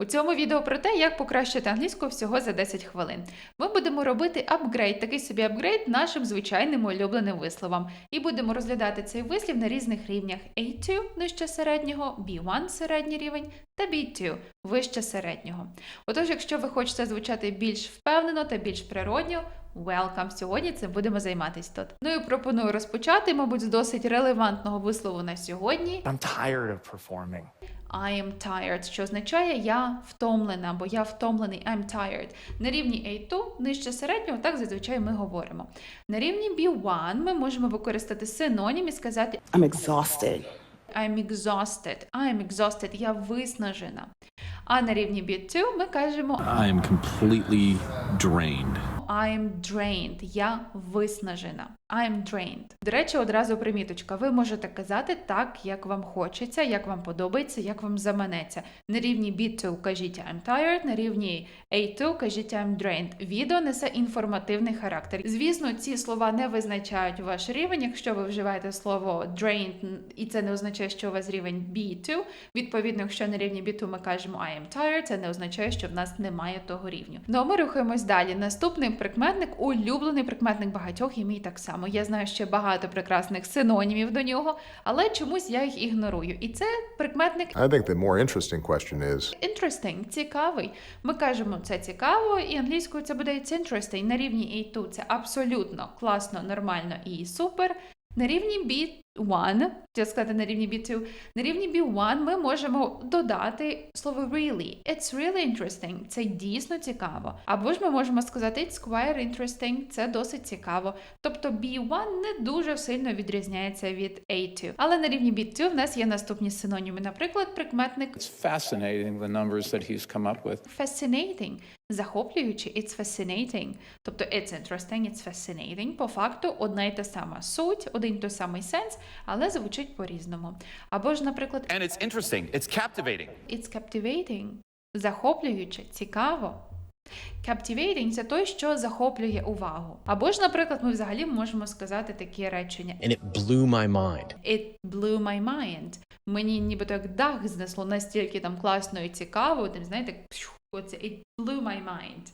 У цьому відео про те, як покращити англійську всього за 10 хвилин. Ми будемо робити апгрейд, такий собі апгрейд нашим звичайним улюбленим висловам. І будемо розглядати цей вислів на різних рівнях A2 нижче середнього, B1 середній рівень та B2 вище середнього. Отож, якщо ви хочете звучати більш впевнено та більш природньо, welcome! Сьогодні цим будемо займатися тут. Ну і пропоную розпочати, мабуть, з досить релевантного вислову на сьогодні. I'm tired of performing. I am tired, що означає я втомлена, або я втомлений, I'm tired. На рівні A2, нижче середнього, так зазвичай ми говоримо. На рівні B1 ми можемо використати синонім і сказати I'm exhausted. I'm exhausted, I'm exhausted, я виснажена. А на рівні B2 ми кажемо I am completely drained. I'm drained, я виснажена. I'm drained. До речі, одразу приміточка. Ви можете казати так, як вам хочеться, як вам подобається, як вам заманеться. На рівні B2 кажіть I'm tired, на рівні A2 кажіть I'm drained. Відео несе інформативний характер. Звісно, ці слова не визначають ваш рівень. Якщо ви вживаєте слово drained, і це не означає, що у вас рівень B2. Відповідно, якщо на рівні B2 ми кажемо I am tired, це не означає, що в нас немає того рівню. Ну а ми рухаємось далі. Наступний прикметник улюблений прикметник багатьох і мій так само. Я знаю ще багато прекрасних синонімів до нього, але чомусь я їх ігнорую. І це прикметник I think the more interesting question is interesting, цікавий. Ми кажемо це цікаво, і англійською це буде it's interesting. На рівні і ту це абсолютно класно, нормально і супер. На рівні B1, хотіла сказати на рівні B2, на рівні B1 ми можемо додати слово really. It's really interesting. Це дійсно цікаво. Або ж ми можемо сказати it's quite interesting. Це досить цікаво. Тобто B1 не дуже сильно відрізняється від A2. Але на рівні B2 в нас є наступні синоніми. Наприклад, прикметник It's fascinating the numbers that he's come up with. fascinating. Захоплюючи, it's fascinating. Тобто it's interesting, it's fascinating. По факту одна й та сама суть, один й той самий сенс, але звучить по-різному. Або ж, наприклад, And it's interesting. It's captivating. it's captivating. Захоплююче, цікаво. Captivating – це той, що захоплює увагу. Або ж, наприклад, ми взагалі можемо сказати такі речення and it blew my mind. It blew my mind. Мені нібито як дах знесло настільки там класно і цікаво, там, знаєте, пшу, оце it blew my mind.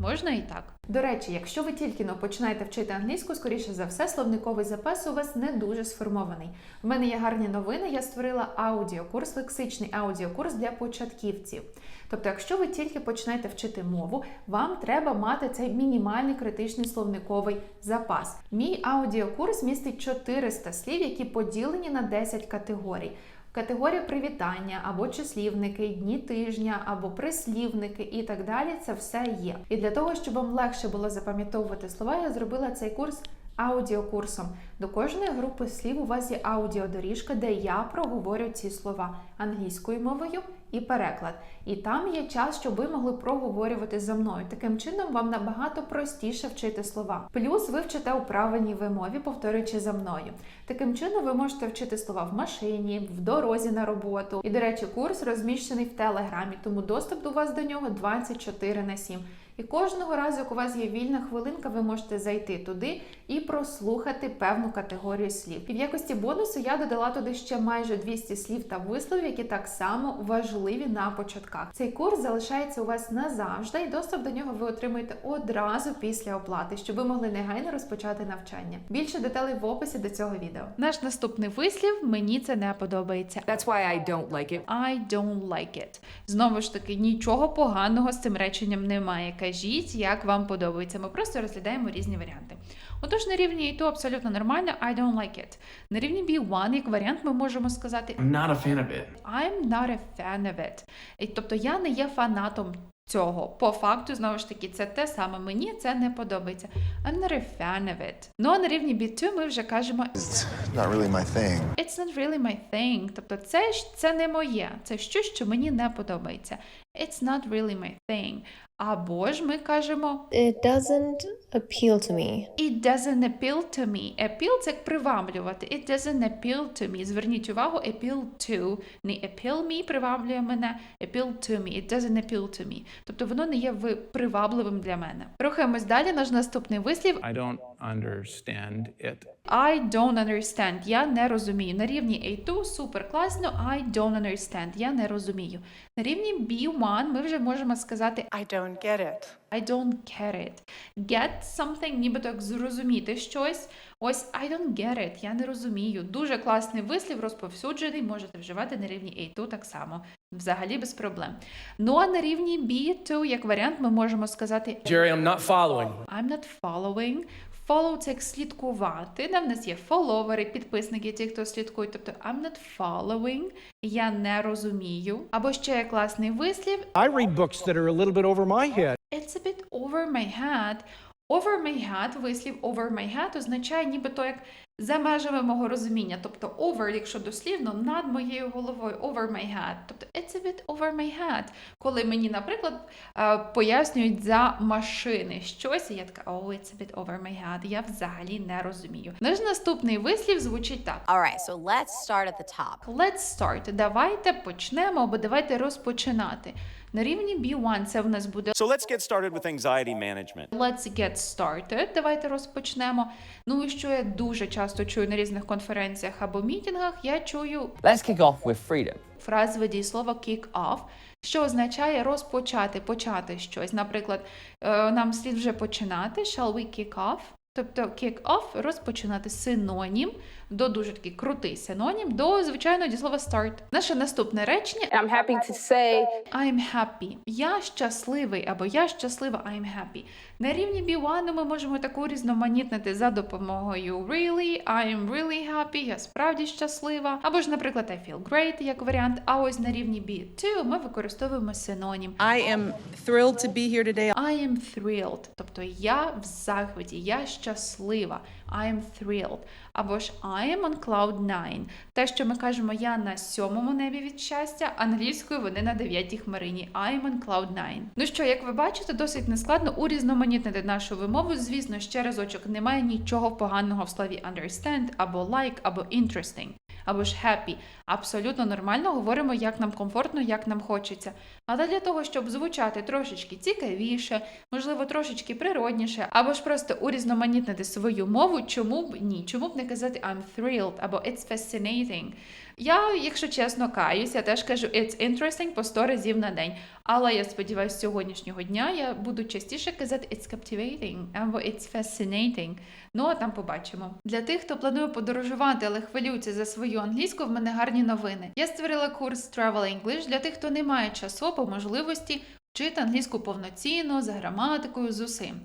Можна і так. До речі, якщо ви тільки но починаєте вчити англійську, скоріше за все, словниковий запас у вас не дуже сформований. В мене є гарні новини. Я створила аудіокурс, лексичний аудіокурс для початківців. Тобто, якщо ви тільки починаєте вчити мову, вам треба мати цей мінімальний критичний словниковий запас. Мій аудіокурс містить 400 слів, які поділені на 10 категорій. Категорія привітання або числівники, дні тижня, або прислівники і так далі. Це все є. І для того, щоб вам легше було запам'ятовувати слова, я зробила цей курс аудіокурсом. До кожної групи слів у вас є аудіодоріжка, де я проговорю ці слова англійською мовою і переклад. І там є час, щоб ви могли проговорювати за мною. Таким чином вам набагато простіше вчити слова. Плюс ви вчите у правильній вимові, повторюючи за мною. Таким чином ви можете вчити слова в машині, в дорозі на роботу. І, до речі, курс розміщений в телеграмі, тому доступ до вас до нього 24 на 7. І кожного разу, як у вас є вільна хвилинка, ви можете зайти туди і прослухати певну категорію слів. І в якості бонусу я додала туди ще майже 200 слів та висловів, які так само важливі на початках. Цей курс залишається у вас назавжди, і доступ до нього ви отримаєте одразу після оплати, щоб ви могли негайно розпочати навчання. Більше деталей в описі до цього відео. Наш наступний вислів мені це не подобається. That's why I don't like it. I don't like it. Знову ж таки, нічого поганого з цим реченням немає. Кажіть, як вам подобається. Ми просто розглядаємо різні варіанти. Отож, на рівні і то абсолютно нормально, I don't like it. На рівні B1, як варіант, ми можемо сказати I'm not a fan of it. I'm not a fan of it. І, Тобто я не є фанатом цього. По факту, знову ж таки, це те саме. Мені це не подобається. I'm not a fan of it. Ну а на рівні B2 ми вже кажемо it's not really my thing. It's not really my thing. Тобто це, ж- це не моє. Це щось, що мені не подобається. It's not really my thing. Або ж ми кажемо It doesn't appeal to me. It doesn't appeal to me. Appeal – це як приваблювати. It doesn't appeal to me. Зверніть увагу, appeal to. Не appeal me приваблює мене, appeal to me. It doesn't appeal to me. Тобто воно не є ви- привабливим для мене. Рухаємось далі. Наш наступний вислів I don't understand it. I don't understand. Я не розумію. На рівні A2 супер класно. I don't understand. Я не розумію. На рівні B1 ми вже можемо сказати I don't get it. I don't get it. Get something, нібито як зрозуміти щось. Ось I don't get it. Я не розумію. Дуже класний вислів, розповсюджений. Можете вживати на рівні A2 так само. Взагалі без проблем. Ну а на рівні B2, як варіант, ми можемо сказати Jerry, I'm not following. I'm not following. Follow – це як слідкувати. Де в нас є фоловери, підписники, ті, хто слідкують. Тобто I'm not following, я не розумію. Або ще є класний вислів I read books that are a little bit over my head. It's a bit over my head. Over my head, вислів over my head означає нібито як за межами мого розуміння. Тобто over, якщо дослівно, над моєю головою, over my head. Тобто it's a bit over my head. Коли мені, наприклад, е, пояснюють за машини щось, і я така, oh, it's a bit over my head. Я взагалі не розумію. Наш наступний вислів звучить так. All right, so let's start at the top. Let's start. Давайте почнемо або давайте розпочинати. На рівні B1 це в нас буде So let's get started with anxiety management. Let's get started. Давайте розпочнемо. Ну і що я дуже часто чую на різних конференціях або мітінгах, я чую Let's kick off with freedom. фразове дієслово kick off, що означає розпочати, почати щось. Наприклад, е, нам слід вже починати. Shall we kick off? Тобто kick off розпочинати синонім до дуже такий крутий синонім до звичайного дієслова start. Наше наступне речення I'm happy to say I'm happy. Я щасливий або я щаслива, I'm happy. На рівні B1 ми можемо таку різноманітнити за допомогою really, I'm really happy, я справді щаслива. Або ж, наприклад, I feel great як варіант. А ось на рівні B2 ми використовуємо синонім. I am thrilled to be here today. I am thrilled, тобто я в захваті, я щаслива. I am thrilled. Або ж I am on cloud nine. Те, що ми кажемо я на сьомому небі від щастя, англійською вони на дев'ятій хмарині. I am on cloud 9. Ну що, як ви бачите, досить нескладно урізноманітнити нашу вимову. Звісно, ще разочок немає нічого поганого в слові understand або like, або interesting. Або ж happy. Абсолютно нормально говоримо, як нам комфортно, як нам хочеться. Але для того, щоб звучати трошечки цікавіше, можливо, трошечки природніше, або ж просто урізноманітнити свою мову, чому б ні? Чому б не казати I'm thrilled або It's fascinating. Я, якщо чесно, каюсь, я теж кажу It's interesting по 100 разів на день. Але я сподіваюся, з сьогоднішнього дня я буду частіше казати It's captivating або It's fascinating. Ну а там побачимо. Для тих, хто планує подорожувати, але хвилюється за свою англійську, в мене гарні новини. Я створила курс Travel English для тих, хто не має часу або можливості вчити англійську повноцінно, за граматикою, з усім.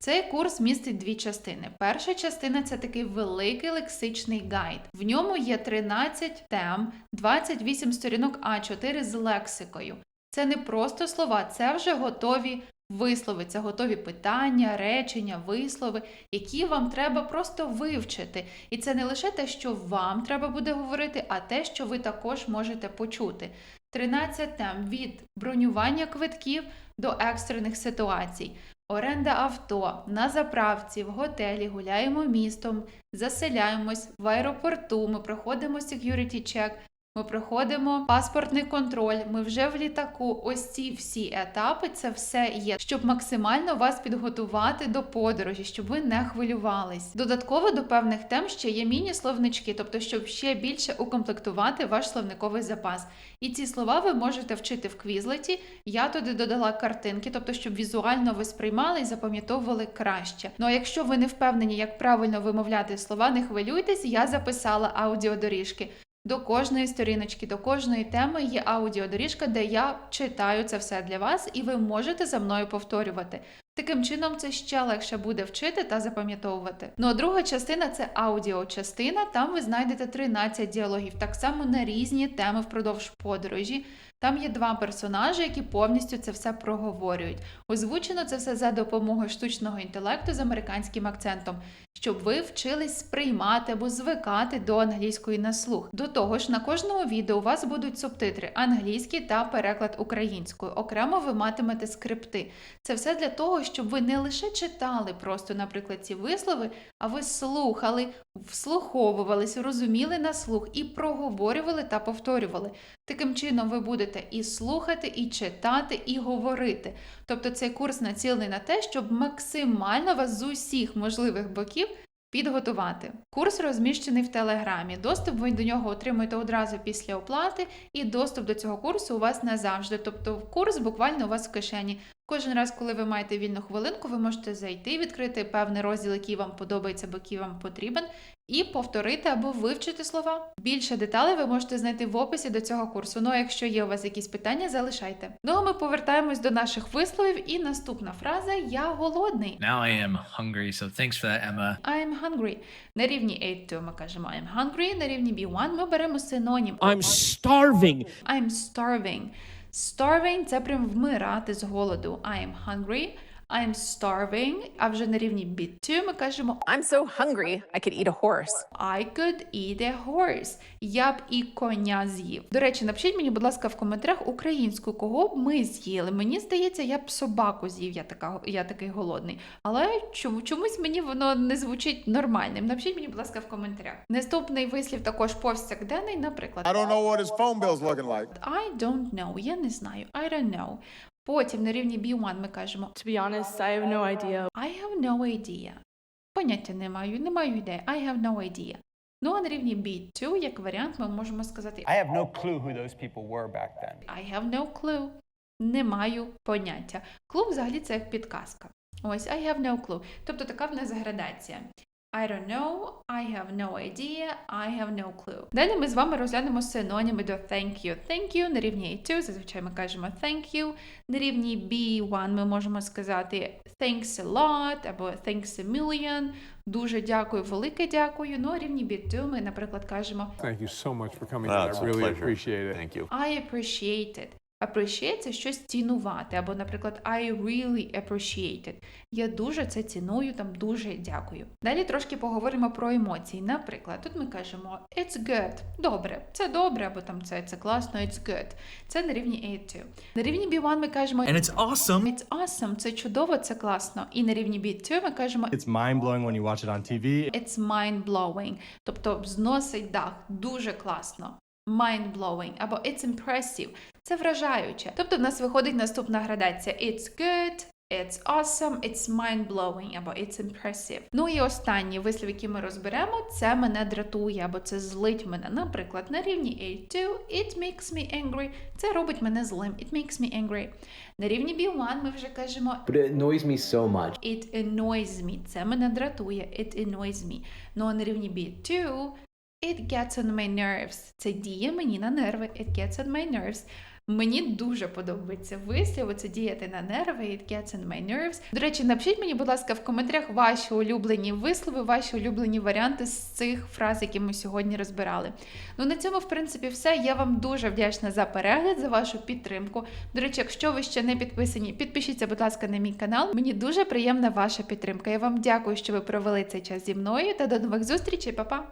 Цей курс містить дві частини. Перша частина це такий великий лексичний гайд. В ньому є 13 тем, 28 сторінок А4 з лексикою. Це не просто слова, це вже готові вислови, це готові питання, речення, вислови, які вам треба просто вивчити. І це не лише те, що вам треба буде говорити, а те, що ви також можете почути. 13 тем від бронювання квитків до екстрених ситуацій. Оренда авто на заправці, в готелі, гуляємо містом, заселяємось в аеропорту, ми проходимо security check, ми проходимо паспортний контроль, ми вже в літаку. Ось ці всі етапи, це все є, щоб максимально вас підготувати до подорожі, щоб ви не хвилювались. Додатково до певних тем ще є міні-словнички, тобто, щоб ще більше укомплектувати ваш словниковий запас. І ці слова ви можете вчити в квізлеті. Я туди додала картинки, тобто, щоб візуально ви сприймали і запам'ятовували краще. Ну а якщо ви не впевнені, як правильно вимовляти слова, не хвилюйтесь, я записала аудіодоріжки. До кожної сторіночки, до кожної теми є аудіодоріжка, де я читаю це все для вас, і ви можете за мною повторювати. Таким чином, це ще легше буде вчити та запам'ятовувати. Ну а друга частина це аудіочастина. Там ви знайдете 13 діалогів, так само на різні теми впродовж подорожі. Там є два персонажі, які повністю це все проговорюють. Озвучено це все за допомогою штучного інтелекту з американським акцентом, щоб ви вчились сприймати або звикати до англійської на слух. До того ж, на кожному відео у вас будуть субтитри англійський та переклад українською. Окремо ви матимете скрипти. Це все для того, щоб ви не лише читали просто, наприклад, ці вислови, а ви слухали, вслуховувались, розуміли на слух і проговорювали та повторювали. Таким чином, ви будете і слухати, і читати, і говорити. Тобто цей курс націлений на те, щоб максимально вас з усіх можливих боків підготувати. Курс розміщений в Телеграмі. Доступ ви до нього отримуєте одразу після оплати, і доступ до цього курсу у вас назавжди. Тобто курс буквально у вас в кишені. Кожен раз, коли ви маєте вільну хвилинку, ви можете зайти, відкрити певний розділ, який вам подобається, або який вам потрібен, і повторити або вивчити слова. Більше деталей ви можете знайти в описі до цього курсу. Ну а якщо є у вас якісь питання, залишайте. Ну а ми повертаємось до наших висловів. І наступна фраза Я голодний. Now I am hungry, so thanks for that, Emma. I am hungry. На рівні A2 ми кажемо I am hungry, на рівні B1 ми беремо синонім. I'm starving. I'm starving. Starving – це прям вмирати з голоду. I am hungry. I'm starving. А вже на рівні B2 ми кажемо I'm so hungry, I could eat a horse. I could eat a horse. Я б і коня з'їв. До речі, напишіть мені, будь ласка, в коментарях українською, кого б ми з'їли. Мені здається, я б собаку з'їв, я, така, я такий голодний. Але чому, чомусь мені воно не звучить нормальним. Напишіть мені, будь ласка, в коментарях. Наступний вислів також повсякденний, наприклад. I don't know what his phone bill's looking like. I don't know. Я не знаю. I don't know. Потім на рівні B1 ми кажемо To be honest, I have no idea. I have no idea. Поняття не маю, не маю ідеї. I have no idea. Ну а на рівні B2, як варіант, ми можемо сказати I have no clue who those people were back then. I have no clue. Не маю поняття. Клуб взагалі це як підказка. Ось I have no clue. Тобто така в нас градація. I don't know, I have no idea, I have no clue. Далі ми з вами розглянемо синоніми до thank you. Thank you на рівні A2, зазвичай ми кажемо thank you. На рівні B1 ми можемо сказати thanks a lot або thanks a million. Дуже дякую, велике дякую. Ну, а рівні B2 ми, наприклад, кажемо Thank you so much for coming. Oh, I a really pleasure. appreciate it. Thank you. I appreciate it. Appreciate – це щось цінувати, або, наприклад, I really appreciate it. Я дуже це ціную, там дуже дякую. Далі трошки поговоримо про емоції. Наприклад, тут ми кажемо it's good, добре, це добре, або там це, це класно, it's good. Це на рівні A2. На рівні B1 ми кажемо And it's awesome. it's awesome, це чудово, це класно. І на рівні B2 ми кажемо It's mind blowing when you watch it on TV. It's mind-blowing. Тобто зносить дах. Дуже класно. Mind-blowing. Або it's impressive. Це вражаюче. Тобто в нас виходить наступна градація. It's good, it's awesome, it's mind-blowing, або it's impressive. Ну і останній вислів, який ми розберемо, це мене дратує, або це злить мене. Наприклад, на рівні A2 it makes me angry. Це робить мене злим. It makes me angry. На рівні B1 ми вже кажемо But it annoys me so much. It annoys me. Це мене дратує. It annoys me. Ну а на рівні B2 It gets on my nerves. Це діє мені на нерви. It gets on my nerves. Мені дуже подобається вислів, це діяти на нерви, it gets on my nerves. До речі, напишіть мені, будь ласка, в коментарях ваші улюблені вислови, ваші улюблені варіанти з цих фраз, які ми сьогодні розбирали. Ну на цьому, в принципі, все. Я вам дуже вдячна за перегляд, за вашу підтримку. До речі, якщо ви ще не підписані, підпишіться, будь ласка, на мій канал. Мені дуже приємна ваша підтримка. Я вам дякую, що ви провели цей час зі мною та до нових зустрічей, Па-па!